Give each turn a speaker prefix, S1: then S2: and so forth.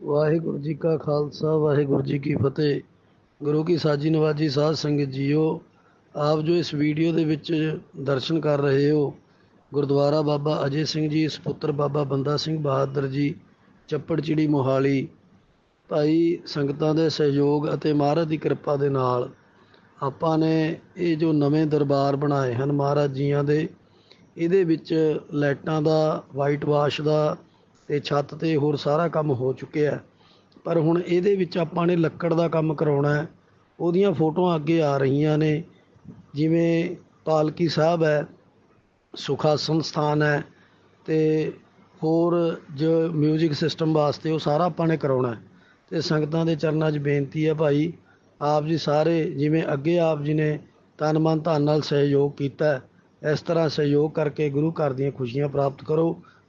S1: ਵਾਹਿਗੁਰੂ ਜੀ ਕਾ ਖਾਲਸਾ, ਵਾਹਿਗੁਰੂ ਜੀ ਕੀ ਫਤਿਹ। ਗੁਰੂ ਕੀ ਸਾਜੀ ਨਵਾਜੀ ਸਾਧ ਸੰਗਤ ਜੀਓ, ਆਪ ਜੋ ਇਸ ਵੀਡੀਓ ਦੇ ਵਿੱਚ ਦਰਸ਼ਨ ਕਰ ਰਹੇ ਹੋ, ਗੁਰਦੁਆਰਾ ਬਾਬਾ ਅਜੇ ਸਿੰਘ ਜੀ ਸੁਪੁੱਤਰ ਬਾਬਾ ਬੰਦਾ ਸਿੰਘ ਬਹਾਦਰ ਜੀ, ਚੱਪੜ ਚਿੜੀ ਮੋਹਾਲੀ। ਭਾਈ ਸੰਗਤਾਂ ਦੇ ਸਹਿਯੋਗ ਅਤੇ ਮਹਾਰਾਜ ਦੀ ਕਿਰਪਾ ਦੇ ਨਾਲ ਆਪਾਂ ਨੇ ਇਹ ਜੋ ਨਵੇਂ ਦਰਬਾਰ ਬਣਾਏ ਹਨ ਮਹਾਰਾਜ ਜੀਆਂ ਦੇ, ਇਹਦੇ ਵਿੱਚ ਲਾਈਟਾਂ ਦਾ ਵਾਈਟ ਵਾਸ਼ ਦਾ ਤੇ ਛੱਤ ਤੇ ਹੋਰ ਸਾਰਾ ਕੰਮ ਹੋ ਚੁੱਕਿਆ ਪਰ ਹੁਣ ਇਹਦੇ ਵਿੱਚ ਆਪਾਂ ਨੇ ਲੱਕੜ ਦਾ ਕੰਮ ਕਰਾਉਣਾ ਹੈ। ਉਹਦੀਆਂ ਫੋਟੋਆਂ ਅੱਗੇ ਆ ਰਹੀਆਂ ਨੇ। ਜਿਵੇਂ ਪਾਲਕੀ ਸਾਹਿਬ ਹੈ ਸੁਖਾਸਨ ਸਥਾਨ ਹੈ ਤੇ ਹੋਰ ਜੋ ਮਿਊਜ਼ਿਕ ਸਿਸਟਮ ਵਾਸਤੇ ਉਹ ਸਾਰਾ ਆਪਾਂ ਨੇ ਕਰਾਉਣਾ ਹੈ। ਤੇ ਸੰਗਤਾਂ ਦੇ ਚਰਨਾਂ 'ਚ ਬੇਨਤੀ ਹੈ ਭਾਈ, ਆਪ ਜੀ ਸਾਰੇ ਜਿਵੇਂ ਅੱਗੇ ਆਪ ਜੀ ਨੇ ਤਨ ਮਨ ਧਨ ਨਾਲ ਸਹਿਯੋਗ ਕੀਤਾ ਇਸ ਤਰ੍ਹਾਂ ਸਹਿਯੋਗ ਕਰਕੇ ਗੁਰੂ ਘਰ ਦੀਆਂ ਖੁਸ਼ੀਆਂ ਪ੍ਰਾਪਤ ਕਰੋ।